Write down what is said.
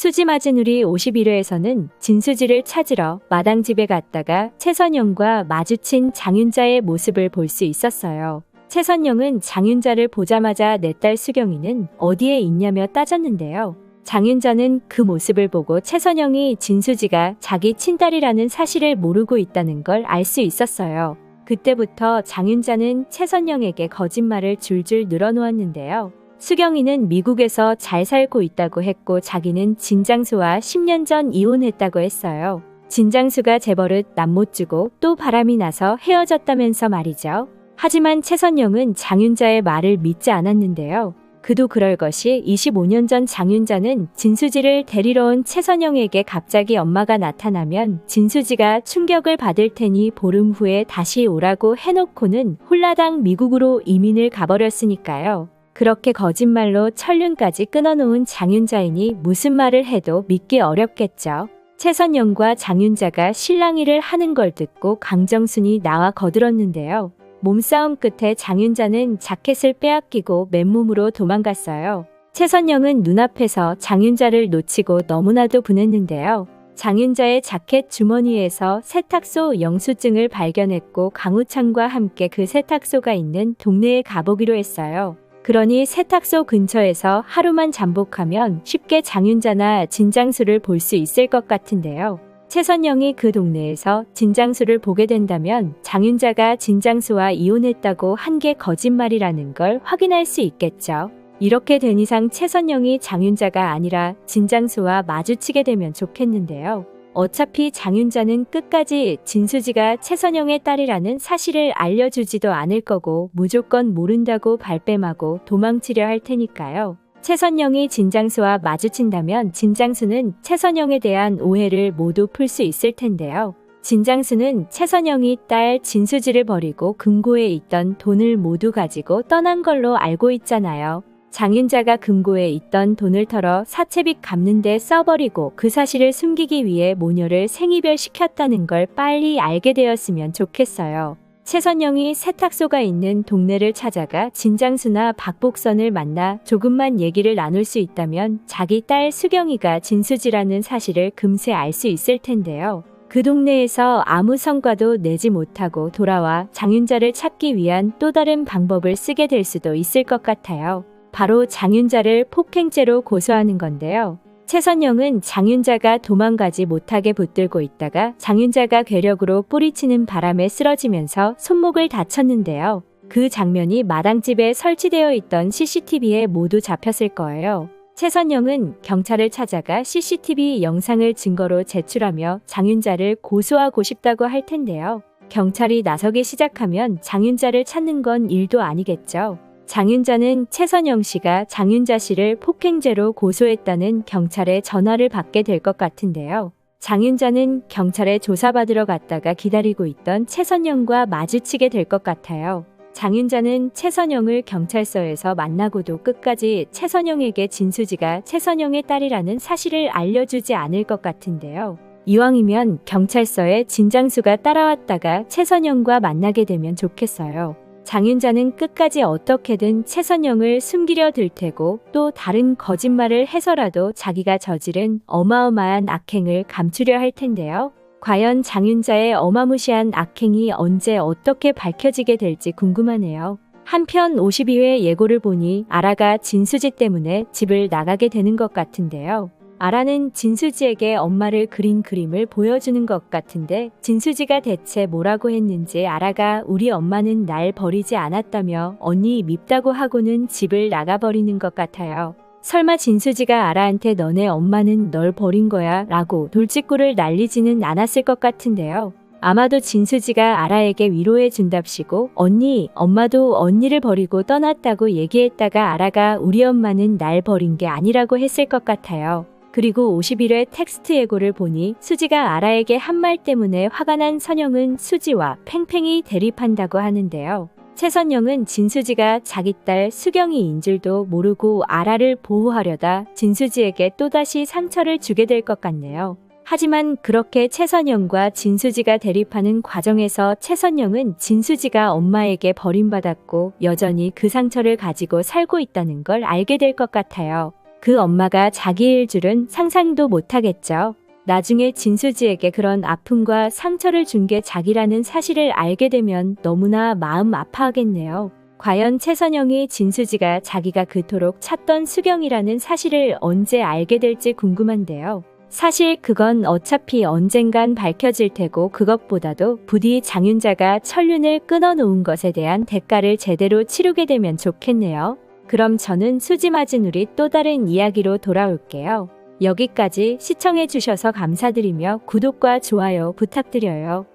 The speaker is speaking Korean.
수지 맞은 우리 51회에서는 진수지를 찾으러 마당 집에 갔다가 최선영과 마주친 장윤자의 모습을 볼 수 있었어요. 최선영은 장윤자를 보자마자 내 딸 수경이는 어디에 있냐며 따졌는데요. 장윤자는 그 모습을 보고 최선영이 진수지가 자기 친딸이라는 사실을 모르고 있다는 걸 알 수 있었어요. 그때부터 장윤자는 최선영에게 거짓말을 줄줄 늘어놓았는데요. 수경이는 미국에서 잘 살고 있다고 했고 자기는 진장수와 10년 전 이혼했다고 했어요. 진장수가 재벌을 남못 주고 또 바람이 나서 헤어졌다면서 말이죠. 하지만 최선영은 장윤자의 말을 믿지 않았는데요. 그도 그럴 것이 25년 전 장윤자는 진수지를 데리러 온 최선영에게 갑자기 엄마가 나타나면 진수지가 충격을 받을 테니 보름 후에 다시 오라고 해놓고는 홀라당 미국으로 이민을 가버렸으니까요. 그렇게 거짓말로 천륜까지 끊어놓은 장윤자이니 무슨 말을 해도 믿기 어렵겠죠. 최선영과 장윤자가 실랑이를 하는 걸 듣고 강정순이 나와 거들었는데요. 몸싸움 끝에 장윤자는 자켓을 빼앗기고 맨몸으로 도망갔어요. 최선영은 눈앞에서 장윤자를 놓치고 너무나도 분했는데요. 장윤자의 자켓 주머니에서 세탁소 영수증을 발견했고 강우창과 함께 그 세탁소가 있는 동네에 가보기로 했어요. 그러니 세탁소 근처에서 하루만 잠복하면 쉽게 장윤자나 진장수를 볼 수 있을 것 같은데요. 최선영이 그 동네에서 진장수를 보게 된다면 장윤자가 진장수와 이혼했다고 한 게 거짓말이라는 걸 확인할 수 있겠죠. 이렇게 된 이상 최선영이 장윤자가 아니라 진장수와 마주치게 되면 좋겠는데요. 어차피 장윤자는 끝까지 진수지가 최선영의 딸이라는 사실을 알려주지도 않을 거고 무조건 모른다고 발뺌하고 도망치려 할 테니까요. 최선영이 진장수와 마주친다면 진장수는 최선영에 대한 오해를 모두 풀 수 있을 텐데요. 진장수는 최선영이 딸 진수지를 버리고 금고에 있던 돈을 모두 가지고 떠난 걸로 알고 있잖아요. 장윤자가 금고에 있던 돈을 털어 사채빚 갚는데 써버리고 그 사실을 숨기기 위해 모녀를 생이별 시켰다는 걸 빨리 알게 되었으면 좋겠어요. 최선영이 세탁소가 있는 동네를 찾아가 진장수나 박복선을 만나 조금만 얘기를 나눌 수 있다면 자기 딸 수경이가 진수지라는 사실을 금세 알 수 있을 텐데요. 그 동네에서 아무 성과도 내지 못하고 돌아와 장윤자를 찾기 위한 또 다른 방법을 쓰게 될 수도 있을 것 같아요. 바로 장윤자를 폭행죄로 고소하는 건데요. 최선영은 장윤자가 도망가지 못하게 붙들고 있다가 장윤자가 괴력으로 뿌리치는 바람에 쓰러지면서 손목을 다쳤는데요. 그 장면이 마당집에 설치되어 있던 CCTV에 모두 잡혔을 거예요. 최선영은 경찰을 찾아가 CCTV 영상을 증거로 제출하며 장윤자를 고소하고 싶다고 할 텐데요. 경찰이 나서기 시작하면 장윤자를 찾는 건 일도 아니겠죠. 장윤자는 최선영 씨가 장윤자 씨를 폭행죄로 고소했다는 경찰의 전화를 받게 될 것 같은데요. 장윤자는 경찰에 조사받으러 갔다가 기다리고 있던 최선영과 마주치게 될 것 같아요. 장윤자는 최선영을 경찰서에서 만나고도 끝까지 최선영에게 진수지가 최선영의 딸이라는 사실을 알려주지 않을 것 같은데요. 이왕이면 경찰서에 진장수가 따라왔다가 최선영과 만나게 되면 좋겠어요. 장윤자는 끝까지 어떻게든 최선영을 숨기려 들 테고 또 다른 거짓말을 해서라도 자기가 저지른 어마어마한 악행을 감추려 할 텐데요. 과연 장윤자의 어마무시한 악행이 언제 어떻게 밝혀지게 될지 궁금하네요. 한편 52회 예고를 보니 아라가 진수지 때문에 집을 나가게 되는 것 같은데요. 아라는 진수지에게 엄마를 그린 그림을 보여주는 것 같은데 진수지가 대체 뭐라고 했는지 아라가 우리 엄마는 날 버리지 않았다며 언니 밉다고 하고는 집을 나가버리는 것 같아요. 설마 진수지가 아라한테 너네 엄마는 널 버린 거야 라고 돌직구를 날리지는 않았을 것 같은데요. 아마도 진수지가 아라에게 위로해 준답시고 언니, 엄마도 언니를 버리고 떠났다고 얘기했다가 아라가 우리 엄마는 날 버린 게 아니라고 했을 것 같아요. 그리고 51회 텍스트 예고를 보니 수지가 아라에게 한 말 때문에 화가 난 선영은 수지와 팽팽히 대립한다고 하는데요. 최선영은 진수지가 자기 딸 수경이인 줄도 모르고 아라를 보호하려다 진수지에게 또다시 상처를 주게 될 것 같네요. 하지만 그렇게 최선영과 진수지가 대립하는 과정에서 최선영은 진수지가 엄마에게 버림받았고 여전히 그 상처를 가지고 살고 있다는 걸 알게 될 것 같아요. 그 엄마가 자기일 줄은 상상도 못하겠죠. 나중에 진수지에게 그런 아픔과 상처를 준 게 자기라는 사실을 알게 되면 너무나 마음 아파하겠네요. 과연 최선영이 진수지가 자기가 그토록 찾던 수경이라는 사실을 언제 알게 될지 궁금한데요. 사실 그건 어차피 언젠간 밝혀질 테고 그것보다도 부디 장윤자가 천륜을 끊어놓은 것에 대한 대가를 제대로 치르게 되면 좋겠네요. 그럼 저는 수지 맞은 우리 또 다른 이야기로 돌아올게요. 여기까지 시청해주셔서 감사드리며 구독과 좋아요 부탁드려요.